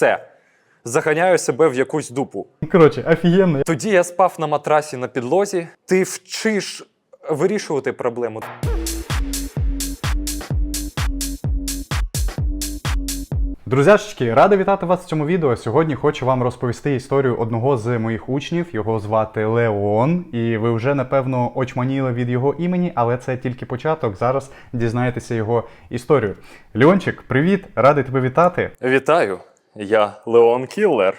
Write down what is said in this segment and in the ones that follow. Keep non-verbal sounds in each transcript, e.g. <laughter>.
Все. Заганяю себе в якусь дупу. Коротше, офігенно. Тоді я спав на матрасі на підлозі. Ти вчиш вирішувати проблему. Друзяшечки, радий вітати вас в цьому відео. Сьогодні хочу вам розповісти історію одного з моїх учнів. Його звати Леон, і ви вже напевно очманіли від його імені, але це тільки початок. Зараз дізнаєтеся його історію. Леончик, привіт! Радий тебе вітати. Вітаю, я Леон Кіллер.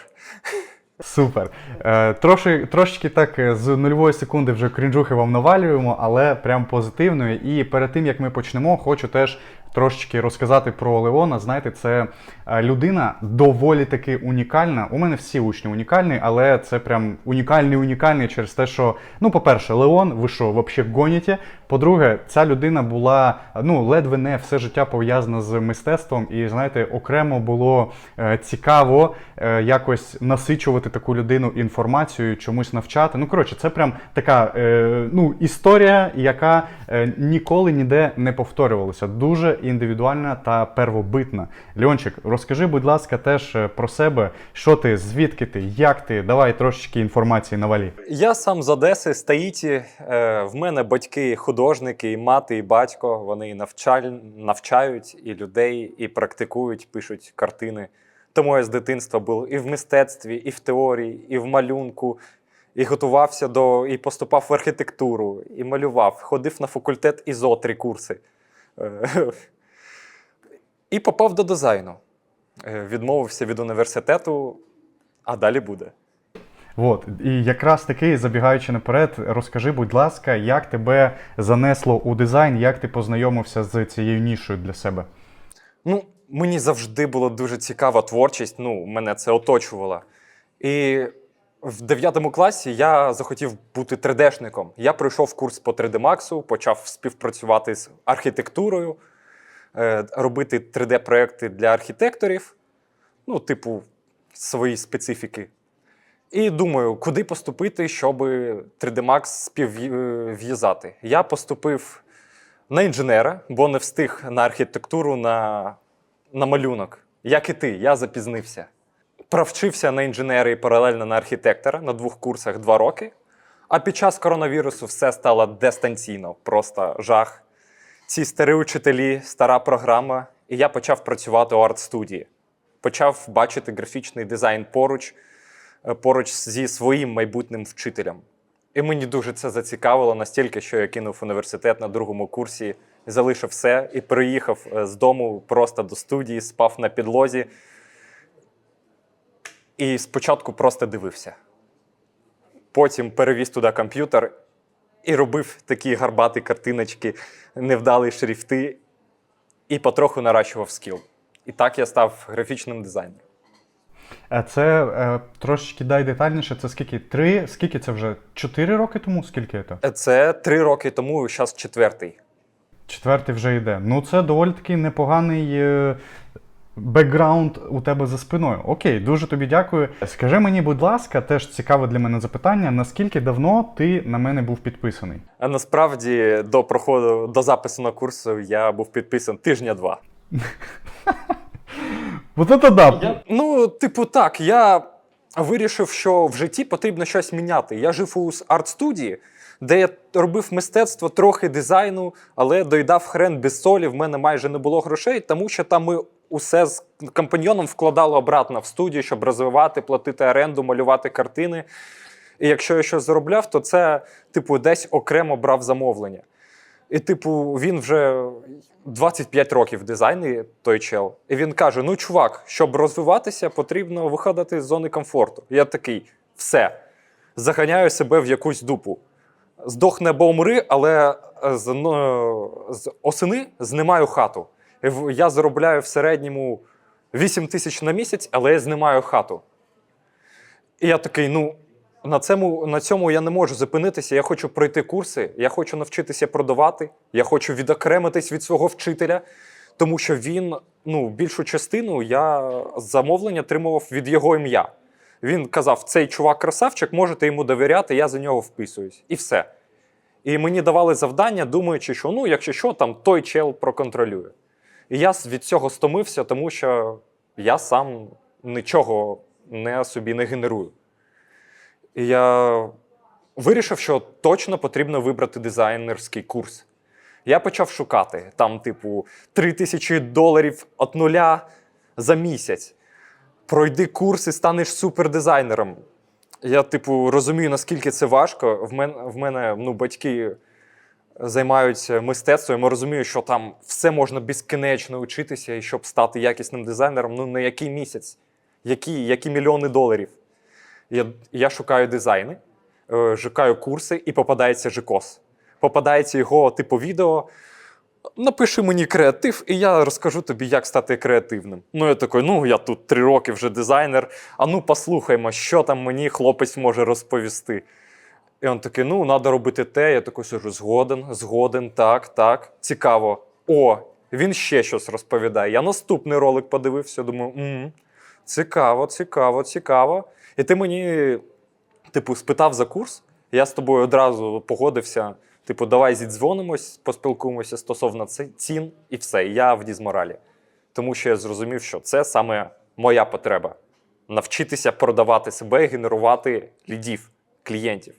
Супер. Е, трошки, трошечки так е, з нульової секунди вже крінжухи вам навалюємо, але прям позитивною. І перед тим як ми почнемо, хочу теж трошечки розказати про Леона. Знаєте, це е, людина доволі таки унікальна. У мене всі учні унікальні, але це прям унікальний унікальний через те, що, ну, по-перше, Леон, ви що, взагалі гоніте? По-друге, ця людина була ну ледве не все життя пов'язана з мистецтвом, і знаєте, окремо було е, цікаво е, якось насичувати таку людину інформацією, чомусь навчати. Ну коротше, це прям така ну, історія, яка ніколи ніде не повторювалася. Дуже індивідуальна та первобитна. Льончик, розкажи, будь ласка, теж е, про себе, що ти, звідки ти, як ти? Давай трошечки інформації навалі. Я сам з Одеси, з Таїті. Е, в мене батьки художники, і мати, і батько. Вони навчаль... навчають і людей, і практикують, пишуть картини. Тому я з дитинства був і в мистецтві, і в теорії, і в малюнку, і готувався до і поступав в архітектуру, і малював, ходив на факультет ІЗО три курси. І попав до дизайну. Е, Відмовився від університету, а далі буде. От, і якраз таки, забігаючи наперед, розкажи, будь ласка, як тебе занесло у дизайн, як ти познайомився з цією нішою для себе? Ну, мені завжди була дуже цікава творчість. Ну, мене це оточувало. І в 9 класі я захотів бути 3D-шником. Я пройшов курс по 3D Max, почав співпрацювати з архітектурою, е, робити 3D-проекти для архітекторів, ну, типу, свої специфіки. І думаю, куди поступити, щоб 3D Max співв'язати. Я поступив на інженера, бо не встиг на архітектуру на, на малюнок. Як і ти, я запізнився. Провчився на інженера і паралельно на архітектора на двох курсах два роки. А під час коронавірусу все стало дистанційно, просто жах. Ці старі учителі, стара програма, і я почав працювати у арт-студії. Почав бачити графічний дизайн поруч, е, поруч зі своїм майбутнім вчителем. І мені дуже це зацікавило настільки, що я кинув університет на другому курсі, залишив все і переїхав е, з дому просто до студії, спав на підлозі. І спочатку просто дивився. Потім перевіз туди комп'ютер і робив такі гарбаті картиночки, невдалі шрифти, і потроху наращував скіл. І так я став графічним дизайнером. Е, Це е, трошечки дай детальніше. Це скільки? Три? Скільки це вже? Чотири роки тому? Скільки це? Це три роки тому, зараз четвертий. Четвертий вже йде. Ну, це доволі таки непоганий е, бекграунд у тебе за спиною. Окей, дуже тобі дякую. Скажи мені, будь ласка, теж цікаве для мене запитання: наскільки давно ти на мене був підписаний? А насправді до проходу до запису на курсу я був підписан тижня два. <laughs> Вот це да. Ну, типу, так, я вирішив, що в житті потрібно щось міняти. Я жив у арт-студії, де я робив мистецтво трохи дизайну, але доїдав хрен без солі. В мене майже не було грошей, тому що там ми усе з компаньйоном вкладали обратно в студію, щоб розвивати, платити оренду, малювати картини. І якщо я щось заробляв, то це, типу, десь окремо брав замовлення. І, типу, він вже 25 років в той чел. І він каже: ну, чувак, щоб розвиватися, потрібно виходити з зони комфорту. Я такий, все, заганяю себе в якусь дупу. Здохне або умри, але з, ну, з осени знімаю хату. Я заробляю в середньому 8 тисяч на місяць, але я знімаю хату. І я такий, ну, на цьому, на цьому я не можу зупинитися. Я хочу пройти курси, я хочу навчитися продавати, я хочу відокремитись від свого вчителя, тому що він, ну, більшу частину я замовлення отримував від його ім'я. Він казав: цей чувак красавчик, можете йому довіряти, я за нього вписуюсь. І все. І мені давали завдання, думаючи, що ну, якщо що, там той чел проконтролює. І я від цього стомився, тому що я сам нічого не собі не генерую. І я вирішив, що точно потрібно вибрати дизайнерський курс. Я почав шукати там, типу, 3 тисячі доларів від нуля за місяць. Пройди курс і станеш супердизайнером. Я, типу, розумію, наскільки це важко. В мене, в мене ну, батьки займаються мистецтвом. Я розумію, що там все можна безкінечно учитися, і щоб стати якісним дизайнером, ну на який місяць, які, які мільйони доларів. Я, я шукаю дизайни, е, шукаю курси і попадається ЖКОС. Попадається його типу відео. Напиши мені креатив, і я розкажу тобі, як стати креативним. Ну, я такий, ну я тут три роки вже дизайнер. А ну послухаймо, що там мені хлопець може розповісти. І він такий: ну, треба робити те. Я такий сижу, згоден, згоден, так, так. Цікаво. О, він ще щось розповідає. Я наступний ролик подивився, думаю, м цікаво, цікаво, цікаво. І ти мені, типу, спитав за курс, я з тобою одразу погодився. Типу, давай зідзвонимось, поспілкуємося стосовно цін, і все. Я в дізморалі. Тому що я зрозумів, що це саме моя потреба навчитися продавати себе і генерувати лідів, клієнтів.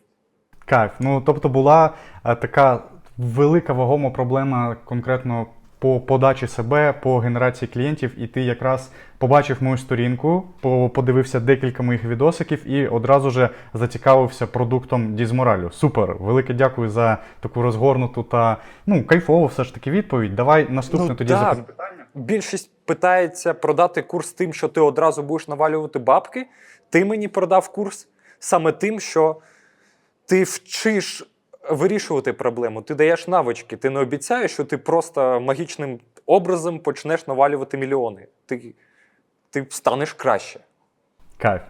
Кайф. Ну тобто була е, така велика вагома проблема конкретно по подачі себе, по генерації клієнтів, і ти якраз побачив мою сторінку, подивився декілька моїх відосиків і одразу же зацікавився продуктом Дізморалю. Супер! Велике дякую за таку розгорнуту та ну кайфову все ж таки відповідь. Давай наступне Ну, тоді да. запитання. Більшість питається продати курс тим, що ти одразу будеш навалювати бабки. Ти мені продав курс саме тим, що ти вчиш вирішувати проблему, ти даєш навички. Ти не обіцяєш, що ти просто магічним образом почнеш навалювати мільйони. Ти, ти станеш краще. Кайф.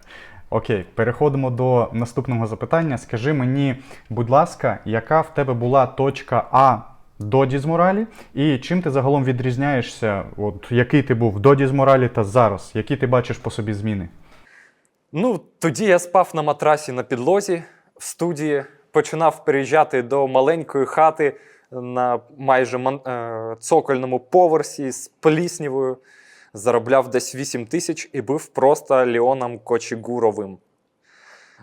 Окей, переходимо до наступного запитання. Скажи мені, будь ласка, яка в тебе була точка А до Дізморалі, і чим ти загалом відрізняєшся? От який ти був до Дізморалі та зараз? Які ти бачиш по собі зміни? Ну, тоді я спав на матрасі на підлозі в студії, починав переїжджати до маленької хати на майже ман- е, цокольному поверсі з пліснявою. Заробляв десь 8 тисяч і був просто Леоном Кочігуровим.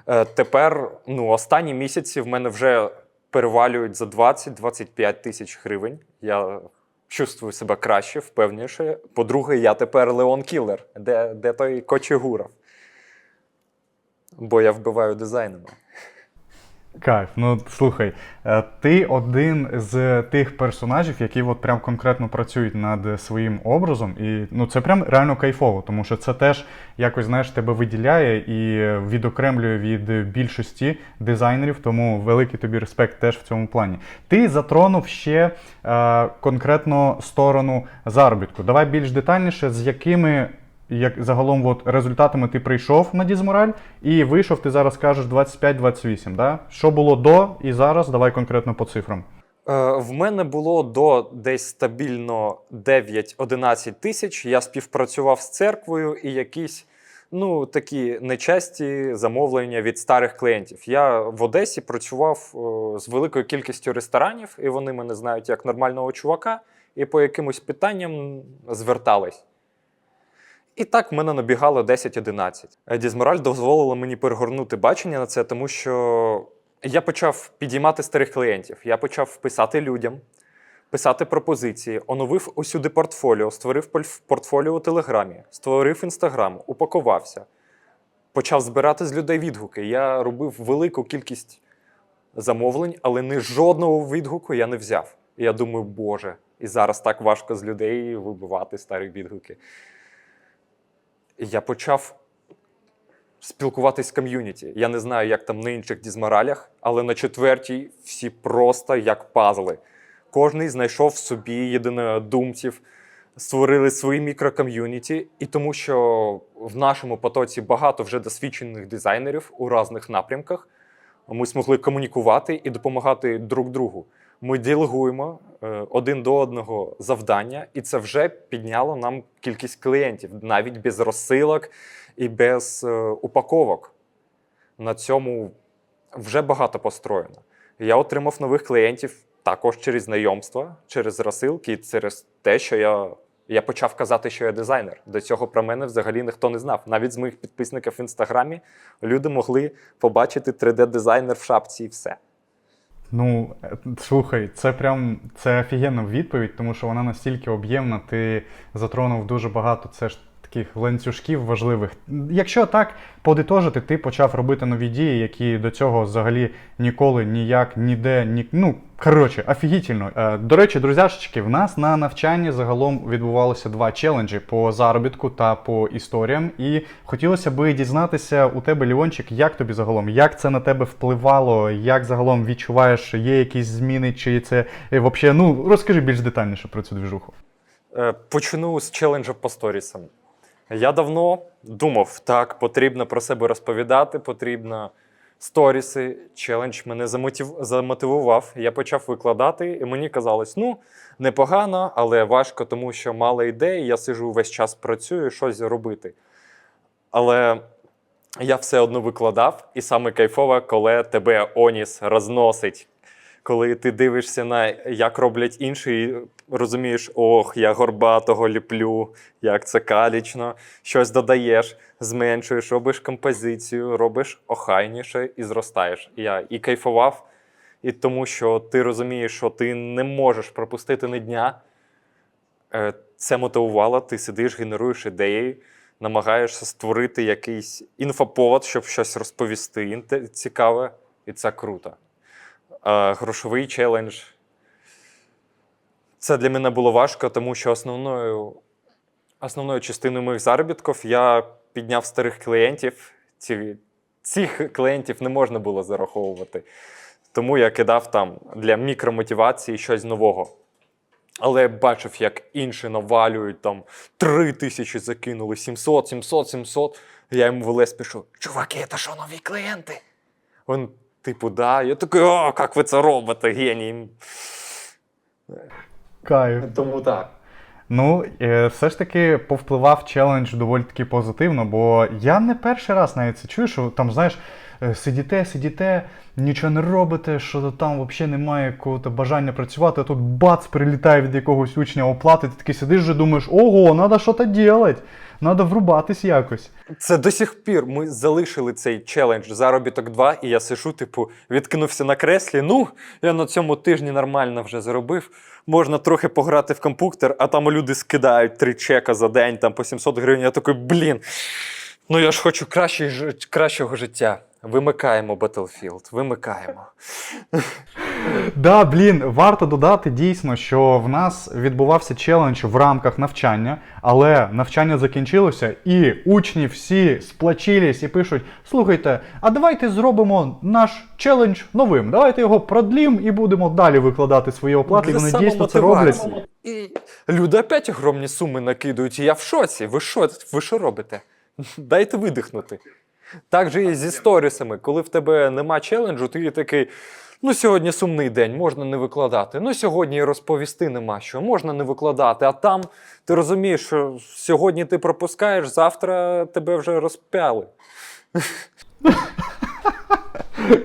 Е, тепер, ну, останні місяці в мене вже перевалюють за 20-25 тисяч гривень. Я чувствую себе краще, впевніше. По-друге, я тепер Леон Кілер. Де, де той Кочігуров? Бо я вбиваю дизайнами. Кайф, ну слухай, е, ти один з тих персонажів, які от прям конкретно працюють над своїм образом, і ну це прям реально кайфово, тому що це теж якось знаєш тебе виділяє і відокремлює від більшості дизайнерів. Тому великий тобі респект теж в цьому плані. Ти затронув ще е, конкретно сторону заробітку. Давай більш детальніше, з якими. Як загалом от, результатами ти прийшов на Дізмораль і вийшов, ти зараз кажеш 25-28, да? Що було до і зараз? Давай конкретно по цифрам. Е, в мене було до десь стабільно 9-11 тисяч. Я співпрацював з церквою і якісь ну, такі нечасті замовлення від старих клієнтів. Я в Одесі працював е, з великою кількістю ресторанів, і вони мене знають як нормального чувака, і по якимось питанням звертались. І так в мене набігало 10-11. Е, Дізмораль дозволила мені перегорнути бачення на це, тому що я почав підіймати старих клієнтів. Я почав писати людям, писати пропозиції, оновив усюди портфоліо, створив портфоліо у Телеграмі, створив інстаграм, упакувався, почав збирати з людей відгуки. Я робив велику кількість замовлень, але ні жодного відгуку я не взяв. І я думаю, Боже, і зараз так важко з людей вибивати старі відгуки. Я почав спілкуватись з ком'юніті. Я не знаю, як там на інших дізморалях, але на четвертій всі просто як пазли. Кожний знайшов в собі єдинодумців, створили свої мікроком'юніті, і тому що в нашому потоці багато вже досвідчених дизайнерів у різних напрямках. Ми змогли комунікувати і допомагати друг другу. Ми делегуємо е, один до одного завдання, і це вже підняло нам кількість клієнтів, навіть без розсилок і без е, упаковок. На цьому вже багато построєно. Я отримав нових клієнтів також через знайомства, через розсилки через те, що я Я почав казати, що я дизайнер. До цього про мене взагалі ніхто не знав. Навіть з моїх підписників в інстаграмі люди могли побачити 3D-дизайнер в шапці і все. Ну, е, слухай, це прям це офігенна відповідь, тому що вона настільки об'ємна, ти затронув дуже багато це ж таких ланцюжків важливих. Якщо так подитожити, ти почав робити нові дії, які до цього взагалі ніколи ніяк, ніде, ні. Ну, коротше, офігітельно. Е, До речі, друзяшечки, в нас на навчанні загалом відбувалося два челенджі по заробітку та по історіям. І хотілося би дізнатися у тебе, Ліончик, як тобі загалом, як це на тебе впливало, як загалом відчуваєш, є якісь зміни, чи це е, взагалі, ну розкажи більш детальніше про цю двіжуху. Е, Почну з челенджу по сторісам. Я давно думав, так, потрібно про себе розповідати, потрібно сторіси. Челендж мене замотив... замотивував. Я почав викладати, і мені казалось, ну, непогано, але важко, тому що мало ідей. Я сижу весь час працюю, щось робити. Але я все одно викладав, і саме кайфово, коли тебе Оніс розносить. Коли ти дивишся на як роблять інші, і розумієш, ох, я горбатого ліплю, як це калічно, щось додаєш, зменшуєш, робиш композицію, робиш охайніше і зростаєш. Я і кайфував, і тому що ти розумієш, що ти не можеш пропустити ні дня. Е, Це мотивувало, ти сидиш, генеруєш ідеї, намагаєшся створити якийсь інфоповод, щоб щось розповісти цікаве, і це круто. Грошовий челендж. Це для мене було важко, тому що основною, основною частиною моїх заробітків я підняв старих клієнтів. Ці, цих клієнтів не можна було зараховувати. Тому я кидав там для мікромотивації щось нового. Але я бачив, як інші навалюють там 3 тисячі закинули, 700, 700, 700. Я йому в лес пишу: чуваки, це що нові клієнти? Він, типу, да. Я такий, о, як ви це робите, геній. Кайф. Тому так. Ну, е, все ж таки повпливав челендж доволі таки позитивно, бо я не перший раз навіть це чую, що там, знаєш, сидіте, сидіте, нічого не робите, що там взагалі немає якогось бажання працювати, а тут бац, прилітає від якогось учня оплати, ти такий сидиш вже думаєш, ого, треба щось робити, треба врубатись якось. Це до сих пір ми залишили цей челендж заробіток 2, і я сижу, типу, відкинувся на креслі. Ну, я на цьому тижні нормально вже заробив. Можна трохи пограти в комп'ютер, а там люди скидають три чека за день, там по 700 гривень. Я такий, блін. Ну я ж хочу кращої, кращого життя. Вимикаємо Battlefield, вимикаємо. Да, блін, варто додати дійсно, що в нас відбувався челендж в рамках навчання, але навчання закінчилося, і учні всі сплачились і пишуть: слухайте, а давайте зробимо наш челендж новим. Давайте його продлім і будемо далі викладати свої оплати. І Для вони дійсно це роблять. І люди опять огромні суми накидують, і я в шоці. Ви що, ви що робите? Дайте видихнути. Так же і зі сторісами. Коли в тебе нема челенджу, ти такий. Ну, сьогодні сумний день, можна не викладати. Ну, сьогодні розповісти нема що, можна не викладати. А там ти розумієш, що сьогодні ти пропускаєш, завтра тебе вже розпяли.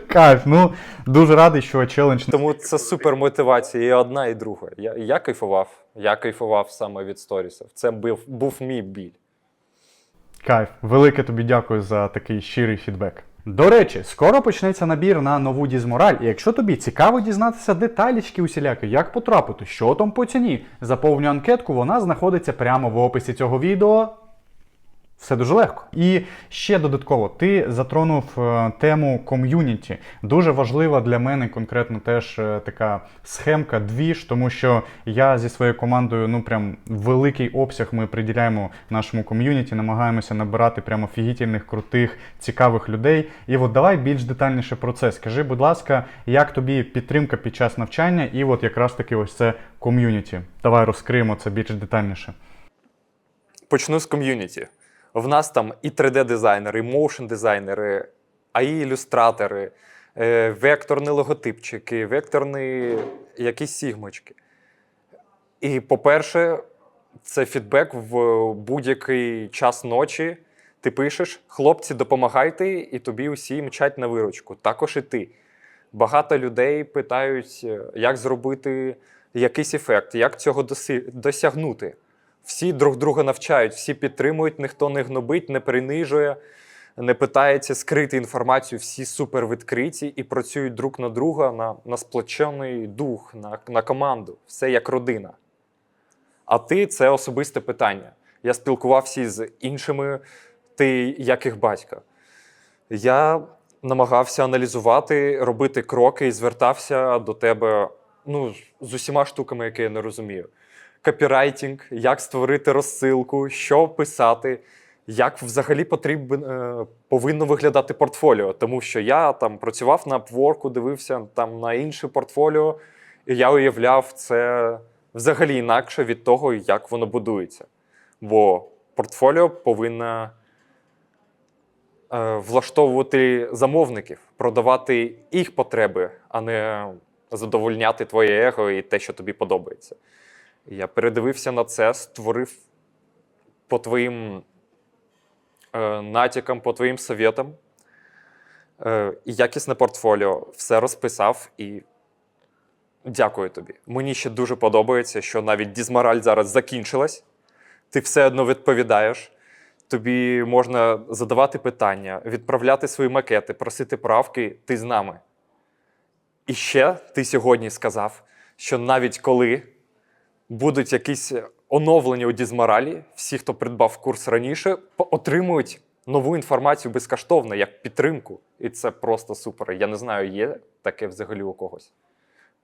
Кайф, ну дуже радий, що челендж Тому це супер мотивація, і одна, і друга. Я, я кайфував. Я кайфував саме від сторісів. Це був, був мій біль. Кайф, велике тобі дякую за такий щирий фідбек. До речі, скоро почнеться набір на нову дізмораль, і якщо тобі цікаво дізнатися деталічки усіляки, як потрапити, що там по ціні, заповню анкетку, вона знаходиться прямо в описі цього відео. Все дуже легко. І ще додатково, ти затронув е, тему ком'юніті. Дуже важлива для мене конкретно теж е, така схемка двіж, тому що я зі своєю командою, ну прям великий обсяг ми приділяємо нашому ком'юніті, намагаємося набирати прямо офігітельних, крутих, цікавих людей. І от давай більш детальніше про це. Скажи, будь ласка, як тобі підтримка під час навчання, і от якраз таки ось це ком'юніті. Давай розкриємо це більш детальніше. Почну з ком'юніті. В нас там і 3D-дизайнери, і моушн-дизайнери, а і ілюстратори, е, векторні логотипчики, векторні якісь сігмочки. І, по-перше, це фідбек в будь-який час ночі. Ти пишеш, хлопці, допомагайте, і тобі усі мчать на виручку. Також і ти. Багато людей питають, як зробити якийсь ефект, як цього досягнути. Всі друг друга навчають, всі підтримують, ніхто не гнобить, не принижує, не питається скрити інформацію. Всі супер відкриті і працюють друг на друга на, на сплочений дух, на, на команду. Все як родина. А ти це особисте питання. Я спілкувався з іншими, ти як їх батька. Я намагався аналізувати, робити кроки і звертався до тебе ну, з усіма штуками, які я не розумію. Копірайтінг, як створити розсилку, що писати, як взагалі потрібен, е, повинно виглядати портфоліо. Тому що я там працював на Upwork, дивився там на інше портфоліо, і я уявляв це взагалі інакше від того, як воно будується. Бо портфоліо повинно е, влаштовувати замовників, продавати їх потреби, а не задовольняти твоє его і те, що тобі подобається. І Я передивився на це, створив по твоїм е, натякам, по твоїм совєтам е, якісне портфоліо, все розписав і дякую тобі. Мені ще дуже подобається, що навіть дізмораль зараз закінчилась, ти все одно відповідаєш. Тобі можна задавати питання, відправляти свої макети, просити правки, ти з нами. І ще ти сьогодні сказав, що навіть коли будуть якісь оновлення у Дізморалі, всі, хто придбав курс раніше, отримують нову інформацію безкоштовно, як підтримку. І це просто супер. Я не знаю, є таке взагалі у когось.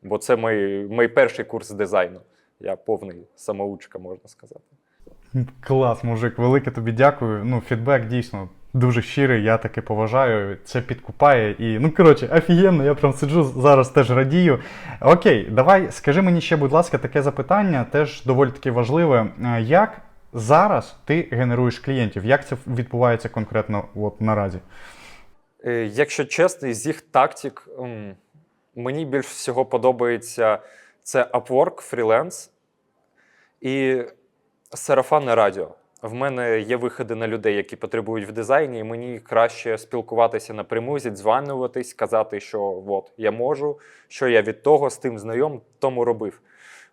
Бо це мій, мій перший курс дизайну. Я повний самоучка, можна сказати. Клас, мужик, велике тобі дякую. Ну, фідбек дійсно дуже щирий, я таки поважаю. Це підкупає і. Ну, коротше, офігенно, я прям сиджу зараз теж радію. Окей, давай скажи мені ще, будь ласка, таке запитання, теж доволі таки важливе. Е, Як зараз ти генеруєш клієнтів? Як це відбувається конкретно от наразі? Е, Якщо чесно, з їх тактик мені більш всього подобається це Upwork, фріланс і сарафанне радіо. В мене є виходи на людей, які потребують в дизайні, і мені краще спілкуватися напряму, зідзванюватись, казати, що от я можу, що я від того з тим знайом, тому робив.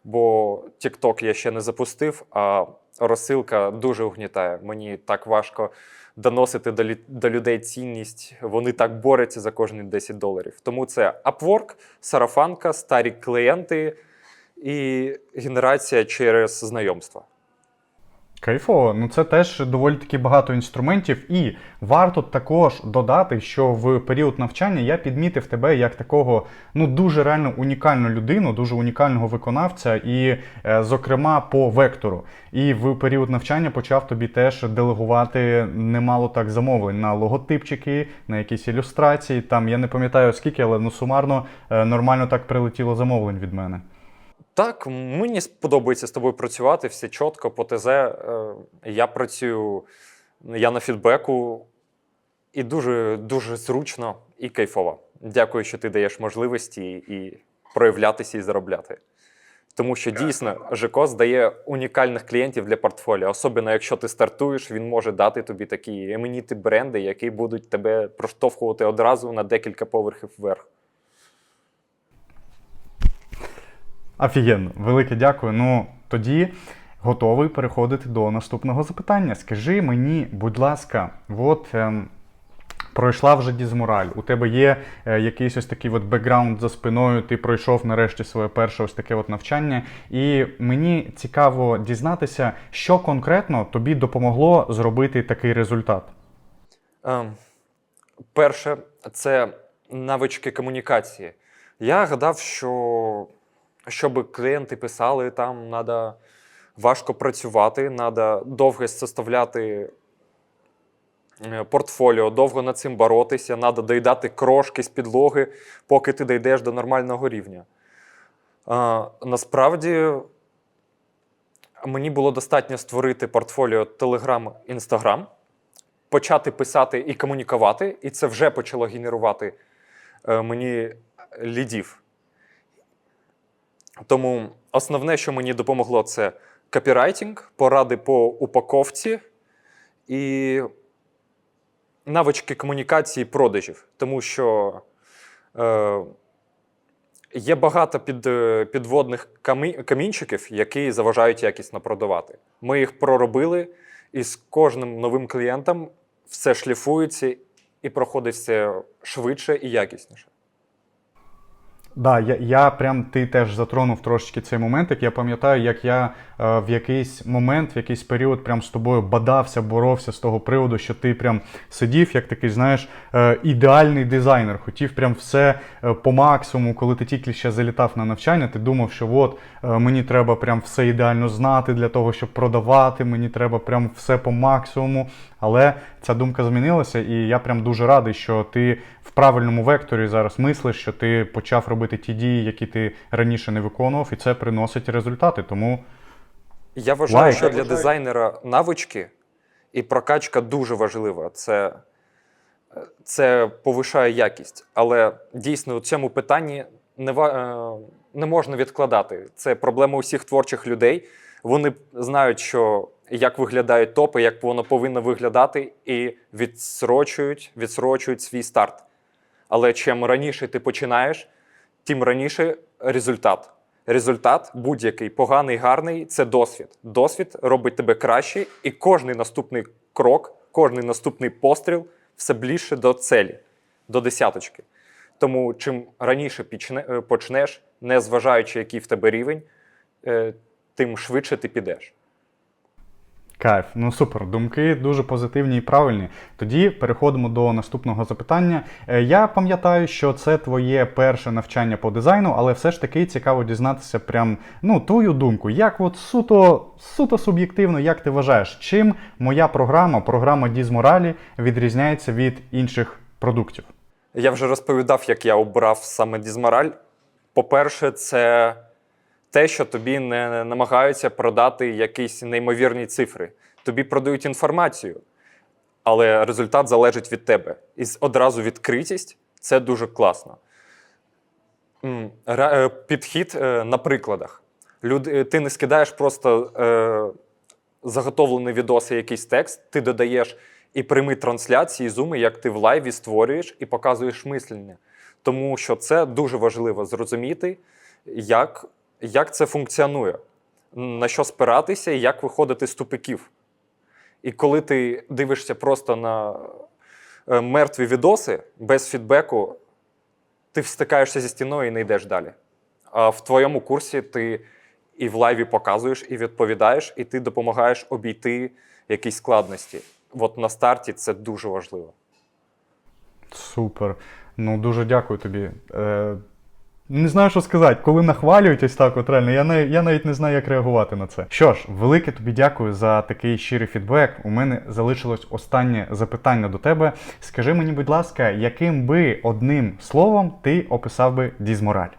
Бо TikTok я ще не запустив, а розсилка дуже угнітає. Мені так важко доносити до, до людей цінність. Вони так борються за кожні 10 доларів. Тому це Upwork, сарафанка, старі клієнти і генерація через знайомства. Кайфово, ну це теж доволі таки багато інструментів, і варто також додати, що в період навчання я підмітив тебе як такого ну дуже реально унікальну людину, дуже унікального виконавця, і, е, зокрема, по вектору. І в період навчання почав тобі теж делегувати немало так замовлень на логотипчики, на якісь ілюстрації. Там я не пам'ятаю скільки, але ну сумарно е, нормально так прилетіло замовлень від мене. Так, мені сподобається з тобою працювати, все чітко, по ТЗ. Е, Я працюю, я на фідбеку, і дуже, дуже зручно і кайфово. Дякую, що ти даєш можливості і проявлятися і заробляти. Тому що дійсно ЖКОС дає унікальних клієнтів для портфоліо. Особливо, якщо ти стартуєш, він може дати тобі такі емініти бренди, які будуть тебе проштовхувати одразу на декілька поверхів вверх. Офігенно, велике дякую. Ну тоді готовий переходити до наступного запитання. Скажи мені, будь ласка, от ем, пройшла вже дізмораль. У тебе є е, якийсь ось такий от бекграунд за спиною, ти пройшов нарешті своє перше ось таке от навчання. І мені цікаво дізнатися, що конкретно тобі допомогло зробити такий результат. Ем, Перше, це навички комунікації. Я гадав, що щоб клієнти писали, там треба важко працювати, треба довго составляти е, портфоліо, довго над цим боротися, треба доїдати крошки з підлоги, поки ти дійдеш до нормального рівня. А, насправді, мені було достатньо створити портфоліо Telegram, Instagram, почати писати і комунікувати, і це вже почало генерувати е, мені лідів. Тому основне, що мені допомогло, це копірайтинг, поради по упаковці і навички комунікації продажів. Тому що е, Є багато під, е, підводних камінчиків, які заважають якісно продавати. Ми їх проробили, і з кожним новим клієнтом все шліфується і проходить все швидше і якісніше. Да, я, я прям ти теж затронув трошечки цей момент. Як я пам'ятаю, як я е, в якийсь момент, в якийсь період прям з тобою бадався, боровся з того приводу, що ти прям сидів, як такий, знаєш, е, ідеальний дизайнер. Хотів прям все е, по максимуму, коли ти тільки ще залітав на навчання, ти думав, що от е, мені треба прям все ідеально знати для того, щоб продавати, мені треба прям все по максимуму. Але ця думка змінилася, і я прям дуже радий, що ти в правильному векторі зараз мислиш, що ти почав робити ті дії, які ти раніше не виконував, і це приносить результати. Тому Я вважаю, Лайк. що для дизайнера навички і прокачка дуже важлива. Це, це повишає якість. Але дійсно у цьому питанні не, е, не можна відкладати. Це проблема усіх творчих людей. Вони знають, що як виглядають топи, як воно повинно виглядати, і відсрочують, відсрочують свій старт. Але чим раніше ти починаєш, тим раніше результат. Результат будь-який поганий, гарний це досвід. Досвід робить тебе краще, і кожний наступний крок, кожний наступний постріл все ближче до целі, до десяточки. Тому чим раніше е, почнеш, не зважаючи, який в тебе рівень, е, тим швидше ти підеш. Кайф, ну супер. Думки дуже позитивні і правильні. Тоді переходимо до наступного запитання. Е, Я пам'ятаю, що це твоє перше навчання по дизайну, але все ж таки цікаво дізнатися прям ну твою думку. Як от суто, суто суб'єктивно, як ти вважаєш, чим моя програма, програма Дізморалі відрізняється від інших продуктів? Я вже розповідав, як я обрав саме Дізмораль. По-перше, це те, що тобі не намагаються продати якісь неймовірні цифри. Тобі продають інформацію, але результат залежить від тебе. І одразу відкритість це дуже класно. Е, Підхід е, на прикладах. Е, Ти не скидаєш просто заготовлений відос і якийсь текст, ти додаєш і прямі трансляції, зуми, як ти в лайві створюєш і показуєш мислення. Тому що це дуже важливо зрозуміти, як, як це функціонує, на що спиратися і як виходити з тупиків. І коли ти дивишся просто на е, мертві відоси без фідбеку, ти стикаєшся зі стіною і не йдеш далі. А в твоєму курсі ти і в лайві показуєш, і відповідаєш, і ти допомагаєш обійти якісь складності. От на старті це дуже важливо. Супер. Ну дуже дякую тобі. Е, не знаю, що сказати. Коли нахвалюють ось так, от реально, я, навіть, я навіть не знаю, як реагувати на це. Що ж, велике тобі дякую за такий щирий фідбек. У мене залишилось останнє запитання до тебе. Скажи мені, будь ласка, яким би одним словом ти описав би дізмораль?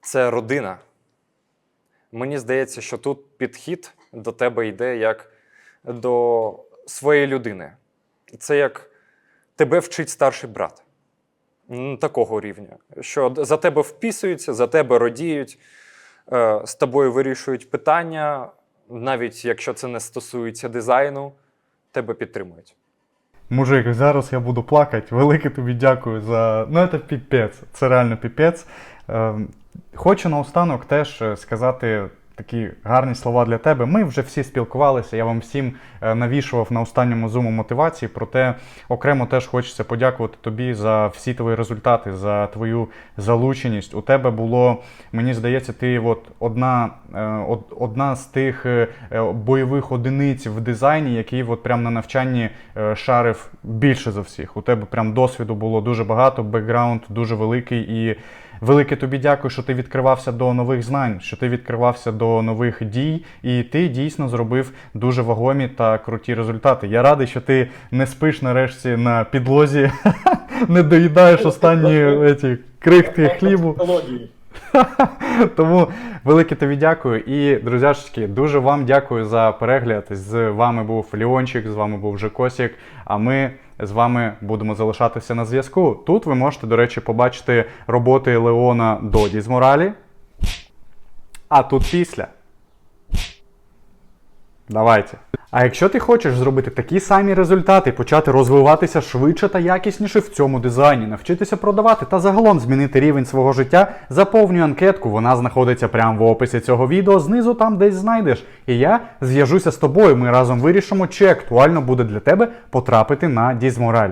Це родина. Мені здається, що тут підхід до тебе йде як до своєї людини. Це як тебе вчить старший брат. Такого рівня. Що за тебе вписуються, за тебе радіють, е, з тобою вирішують питання, навіть якщо це не стосується дизайну, тебе підтримують. Мужик, зараз я буду плакати. Велике тобі дякую за. Ну, це піпець. Це реально піпець. Ем, Хочу наостанок теж е, сказати такі гарні слова для тебе. Ми вже всі спілкувалися. Я вам всім е, навішував на останньому зуму мотивації. Проте окремо теж хочеться подякувати тобі за всі твої результати, за твою залученість. У тебе було, мені здається, ти от одна, е, одна з тих е, бойових одиниць в дизайні, який от прям на навчанні шарив більше за всіх. У тебе прям досвіду було дуже багато, бекграунд дуже великий і. Велике тобі дякую, що ти відкривався до нових знань, що ти відкривався до нових дій, і ти дійсно зробив дуже вагомі та круті результати. Я радий, що ти не спиш нарешті на підлозі, <laughs> не доїдаєш останні ці, крихти хлібу. <laughs> Тому велике тобі дякую. І, друзяшечки, дуже вам дякую за перегляд. З вами був Ліончик, з вами був Жекосік. А ми з вами будемо залишатися на зв'язку. Тут ви можете, до речі, побачити роботи Леона до Дізморалі. А тут після. Давайте. А якщо ти хочеш зробити такі самі результати, почати розвиватися швидше та якісніше в цьому дизайні, навчитися продавати та загалом змінити рівень свого життя, заповнюй анкетку. Вона знаходиться прямо в описі цього відео. Знизу там десь знайдеш. І я зв'яжуся з тобою. Ми разом вирішимо, чи актуально буде для тебе потрапити на Дізмораль.